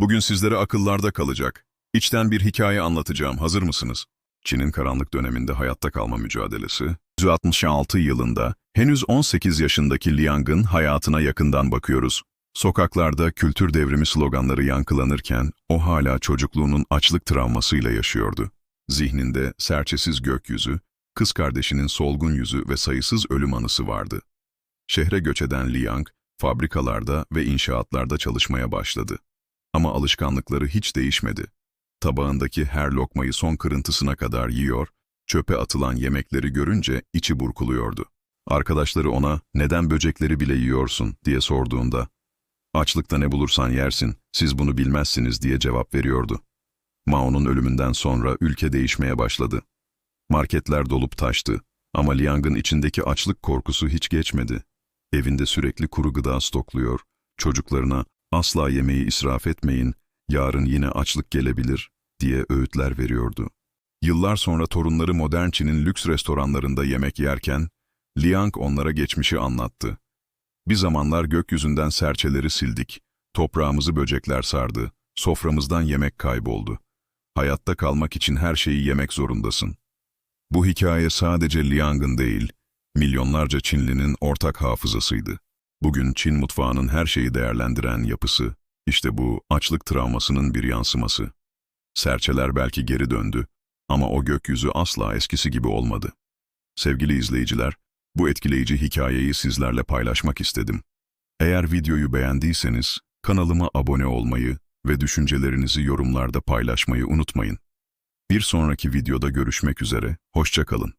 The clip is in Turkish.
Bugün sizlere akıllarda kalacak. İçten bir hikaye anlatacağım. Hazır mısınız? Çin'in karanlık döneminde hayatta kalma mücadelesi. 1966 yılında henüz 18 yaşındaki Liang'ın hayatına yakından bakıyoruz. Sokaklarda kültür devrimi sloganları yankılanırken o hala çocukluğunun açlık travmasıyla yaşıyordu. Zihninde serçesiz gökyüzü, kız kardeşinin solgun yüzü ve sayısız ölüm anısı vardı. Şehre göç eden Liang, fabrikalarda ve inşaatlarda çalışmaya başladı. Ama alışkanlıkları hiç değişmedi. Tabağındaki her lokmayı son kırıntısına kadar yiyor, çöpe atılan yemekleri görünce içi burkuluyordu. Arkadaşları ona neden böcekleri bile yiyorsun diye sorduğunda, açlıkta ne bulursan yersin, siz bunu bilmezsiniz diye cevap veriyordu. Mao'nun ölümünden sonra ülke değişmeye başladı. Marketler dolup taştı ama Liang'ın içindeki açlık korkusu hiç geçmedi. Evinde sürekli kuru gıda stokluyor, çocuklarına asla yemeği israf etmeyin, yarın yine açlık gelebilir diye öğütler veriyordu. Yıllar sonra torunları modern Çin'in lüks restoranlarında yemek yerken, Liang onlara geçmişi anlattı. Bir zamanlar gökyüzünden serçeleri sildik, toprağımızı böcekler sardı, soframızdan yemek kayboldu. Hayatta kalmak için her şeyi yemek zorundasın. Bu hikaye sadece Liang'ın değil, milyonlarca Çinlinin ortak hafızasıydı. Bugün Çin mutfağının her şeyi değerlendiren yapısı, işte bu açlık travmasının bir yansıması. Serçeler belki geri döndü ama o gökyüzü asla eskisi gibi olmadı. Sevgili izleyiciler, bu etkileyici hikayeyi sizlerle paylaşmak istedim. Eğer videoyu beğendiyseniz kanalıma abone olmayı ve düşüncelerinizi yorumlarda paylaşmayı unutmayın. Bir sonraki videoda görüşmek üzere, hoşça kalın.